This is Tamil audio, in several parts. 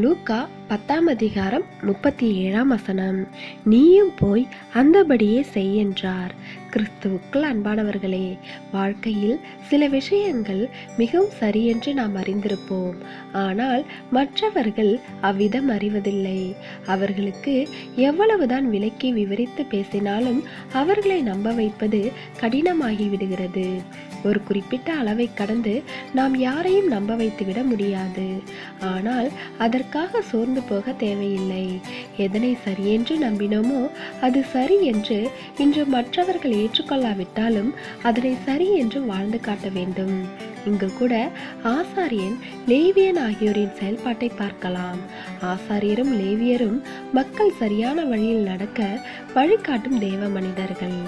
லூக்கா பத்தாம் அதிகாரம் முப்பத்தி ஏழாம் வசனம். நீயும் போய் அந்தபடியே செய் என்றார். கிறிஸ்துவுக்குள் அன்பானவர்களே வாழ்க்கையில் சில விஷயங்கள் மிகவும் சரியென்று நாம் அறிந்திருப்போம். ஆனால் மற்றவர்கள் அவ்விதம் அறிவதில்லை. அவர்களுக்கு எவ்வளவுதான் விலக்கி விவரித்து பேசினாலும் அவர்களை நம்ப வைப்பது கடினமாகிவிடுகிறது ஒரு குறிப்பிட்ட அளவை கடந்து நாம் யாரையும் நம்ப வைத்துவிட முடியாது. ஆனால் அதற்காக சோர்ந்து போக தேவையில்லை. எதனை சரியென்று நம்பினோமோ அது சரி என்று இன்று மற்றவர்கள் ஏற்றுக்கொள்ளாவிட்டாலும் அதனை சரி என்று வாழ்ந்து காட்ட வேண்டும். இங்கு கூட ஆசாரியன் லேவியன் ஆகியோரின் செயல்பாட்டை பார்க்கலாம். ஆசாரியரும் லேவியரும் மக்கள் சரியான வழியில் நடக்க வழிகாட்டும் தேவ மனிதர்கள்.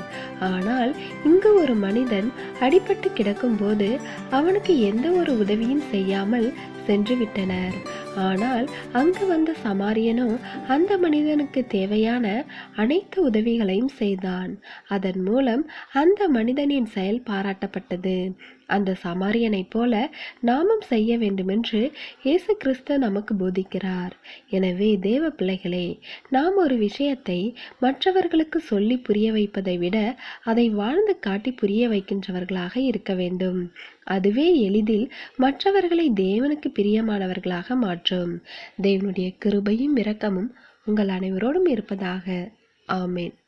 ஆனால் இங்கு ஒரு மனிதன் அடிபட்டு கிடக்கும்போது அவனுக்கு எந்த ஒரு உதவியும் செய்யாமல் சென்று விட்டனர். ஆனால் அங்கு வந்த சமாரியனோ அந்த மனிதனுக்கு தேவையான அனைத்து உதவிகளையும் செய்தான். அதன் மூலம் அந்த மனிதனின் செயல் பாராட்டப்பட்டது. அந்த சமாரியனைப் போல நாமும் செய்ய வேண்டுமென்று இயேசு கிறிஸ்து நமக்கு போதிக்கிறார். எனவே தேவ பிள்ளைகளே நாம் ஒரு விஷயத்தை மற்றவர்களுக்கு சொல்லி புரிய வைப்பதை விட அதை வாழ்ந்து காட்டி புரிய வைக்கின்றவர்களாக இருக்க வேண்டும். அதுவே எளிதில் மற்றவர்களை தேவனுக்கு பிரியமானவர்களாக மாற்றும். தேவனுடைய கிருபையும் இரக்கமும் உங்கள் அனைவரோடும் இருப்பதாக. ஆமேன்.